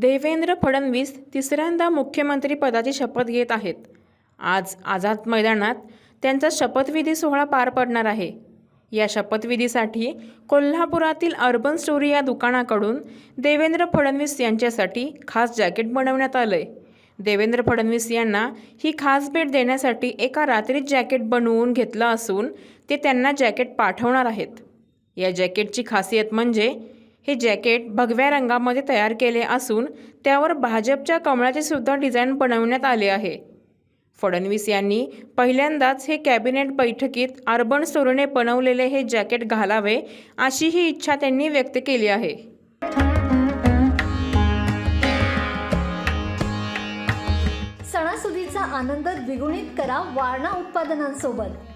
देवेंद्र फडणवीस तिसऱ्यांदा मुख्यमंत्रीपदाची शपथ घेत आहेत. आज आझाद मैदानात त्यांचा शपथविधी सोहळा पार पडणार आहे. या शपथविधीसाठी कोल्हापुरातील अर्बन स्टोरी या दुकानाकडून देवेंद्र फडणवीस यांच्यासाठी खास जॅकेट बनवण्यात आलं आहे देवेंद्र फडणवीस यांना ही खास भेट देण्यासाठी एका रात्रीत जॅकेट बनवून घेतलं असून ते त्यांना जॅकेट पाठवणार आहेत. या जॅकेटची खासियत म्हणजे हे जॅकेट भगव्या रंगामध्ये तयार केले असून त्यावर भाजपच्या कमळाचे सुद्धा डिझाईन बनवण्यात आले आहे. फडणवीस यांनी पहिल्यांदाच हे कॅबिनेट बैठकीत अर्बन स्टोरीने बनवलेले हे जॅकेट घालावे अशी ही इच्छा त्यांनी व्यक्त केली आहे. सणासुदीचा आनंद द्विगुणित करा वारणा उत्पादनांसोबत.